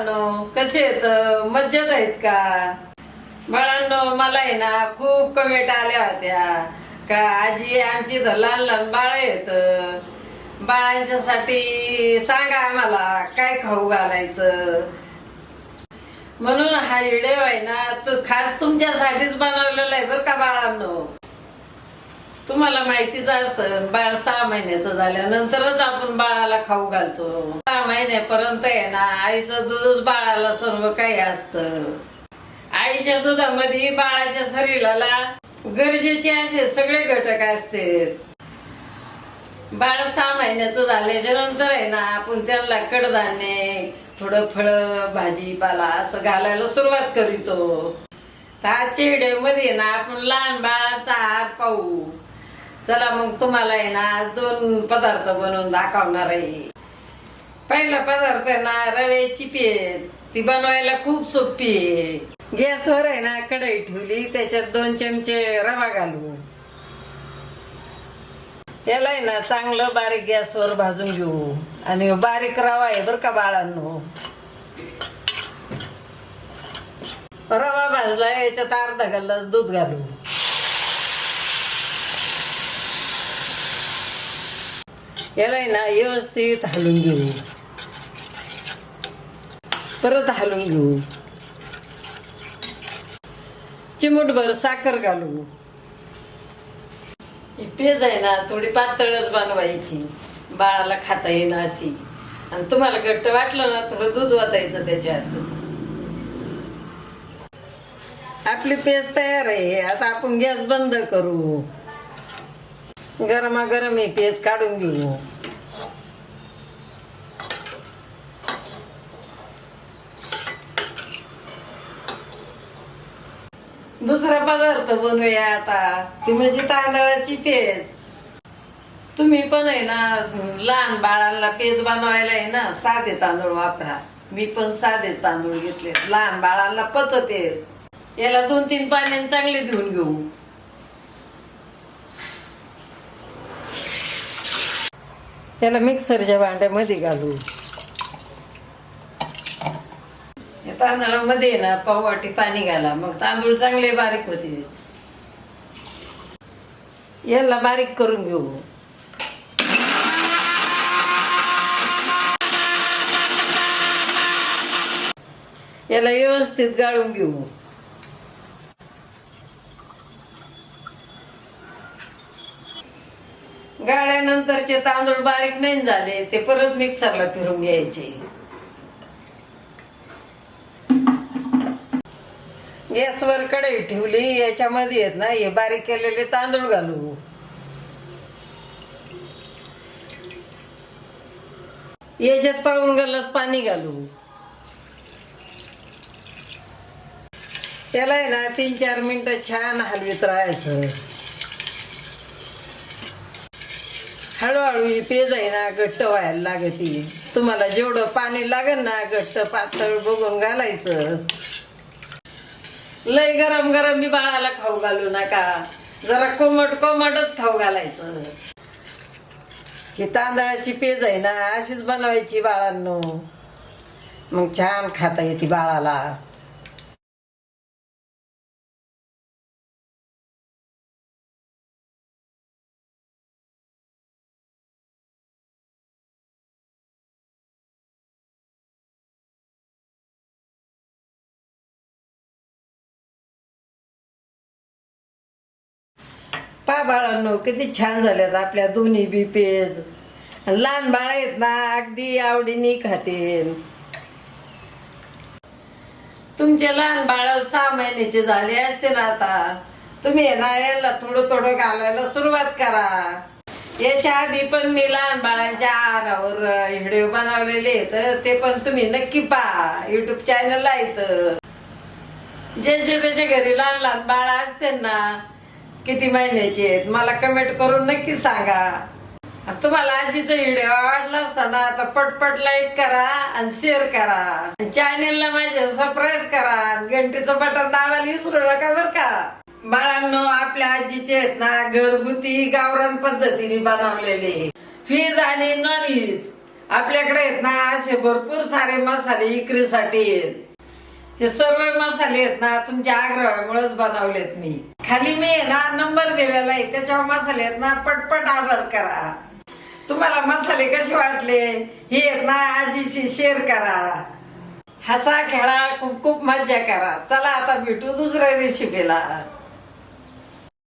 बाळांनो कसे आहेत? मज्जत आहेत का? बाळांनो मला आहे ना खूप कमेंट आल्या होत्या. का आजी आमची तर लहान लहान बाळ आहेत. बाळांच्यासाठी सांगा आम्हाला काय खाऊ घालायचं? म्हणून हा व्हिडिओ आहे ना तू खास तुमच्यासाठीच बनवलेला आहे बरं का बाळांनो? तुम्हाला माहितीच असं बाळ सहा महिन्याचं झाल्यानंतरच आपण बाळाला खाऊ घालतो. सहा महिन्यापर्यंत आहे ना आईचं दूधच बाळाला सर्व काही असतं. आईच्या दुधामध्ये बाळाच्या शरीराला गरजेचे असे सगळे घटक असते बाळ सहा महिन्याचं झाल्याच्यानंतर आहे ना आपण त्यांना कडधान्य थोडं फळ भाजीपाला असं घालायला सुरुवात करीतो. त्या आजच्या ना आपण लहान बाळाचा आहार पाहू. चला मग तुम्हाला आहे ना दोन पदार्थ बनवून दाखवणार आहे. पहिला पदार्थ आहे ना रव्याची पेज. ती बनवायला खूप सोपी आहे. गॅसवर आहे ना कढई ठेवली त्याच्यात दोन चमचे रवा घालू त्याला आहे ना चांगलं बारीक गॅसवर भाजून घेऊ. आणि बारीक रवा आहे बरं का बाळांनो. रवा भाजला याच्यात अर्धा गल्लास दूध घालू याला ना व्यवस्थित हलवून घेऊ. परत हलवून घेऊ. चिमूटभर साखर घालू. ही पेज आहे ना थोडी पातळच बनवायची. बाळाला खाता येईन अशी. आणि तुम्हाला घट्ट वाटलं ना थोडं दूध वाटायचं त्याच्यात. आपली पेज तयार आहे. आता आपण गॅस बंद करू. गरमागरम हे पेज काढून घेऊ. दुसरा पदार्थ बनवूया आता. ती म्हणजे तांदळाची पेज. तुम्ही पण आहे ना लहान बाळांना पेज बनवायला आहे ना साधे तांदूळ वापरा. मी पण साधे तांदूळ घेतले लहान बाळांना पचते याला दोन तीन पाण्याने चांगले धुवून घेऊ. याला मिक्सरच्या भांड्यामध्ये घालू. या तांदळामध्ये ना पाव वाटी पाणी घाला. मग तांदूळ चांगले बारीक होते याला बारीक करून घेऊ. याला व्यवस्थित गाळून घेऊ. गाळ्यानंतरचे तांदूळ बारीक नाही झाले ते परत मिक्सरला फिरून घ्यायचे. गॅसवर कढई ठेवली याच्यामध्ये आहेत ना हे बारीक केलेले तांदूळ घालू. याच्यात पाऊन गलास पाणी घालू. त्याला आहे ना तीन चार मिनिटं छान हलवीत राहायचं. हळूहळू ही पेज आहे ना घट्ट व्हायला लागती तुम्हाला जेवढं पाणी लागेल ना घट्ट पातळ बघून घालायचं. लय गरम गरम मी बाळाला खाऊ घालू नका. जरा कोमट कोमटच खाऊ घालायचं. ही तांदळाची पेज आहे ना अशीच बनवायची बाळांनो. मग छान खाता येते बाळाला. पा बाळांनो किती छान झाल्यात आपल्या दोन्ही बी पेज. लहान बाळ आहेत ना अगदी आवडीने खातील. तुमचे लहान बाळ सहा महिन्याचे झाले असते ना आता. तुम्ही ना याला थोडं थोडं घालायला सुरुवात करा. याच्या आधी पण मी लहान बाळांच्या आहारावर व्हिडिओ बनवलेले आहेत ते पण तुम्ही नक्की पहा. युट्यूब चॅनलला येतं जे जे त्याच्या घरी लहान लहान बाळ असते ना किती महिन्याचे आहेत? मला कमेंट करून नक्की सांगा. तुम्हाला आजीचा व्हिडिओ आवडला असताना तर पटपट लाईक करा आणि शेअर करा. चॅनेलला माझे सबस्क्राईब करा घंटीचं बटन दाबायला विसरू नका बर का. बाळांनो आपल्या आजीचे आहेत ना घरगुती गावरान पद्धतीने बनवलेले व्हेज आणि नॉन व्हेज आपल्याकडे आहेत ना असे भरपूर सारे मसाले विक्रीसाठी आहेत. हे सर्व मसाले आहेत ना तुमच्या आग्रहामुळेच बनवलेत मी. खाली मी आहे ना नंबर दिलेला आहे त्याच्यावर मसाले आहेत ना पटपट ऑर्डर करा. तुम्हाला मसाले कसे वाटले हे आहेत ना आजीशी शेअर करा. हसा खेळा खूप खूप मज्जा करा. चला आता भेटू दुसऱ्या रेसिपीला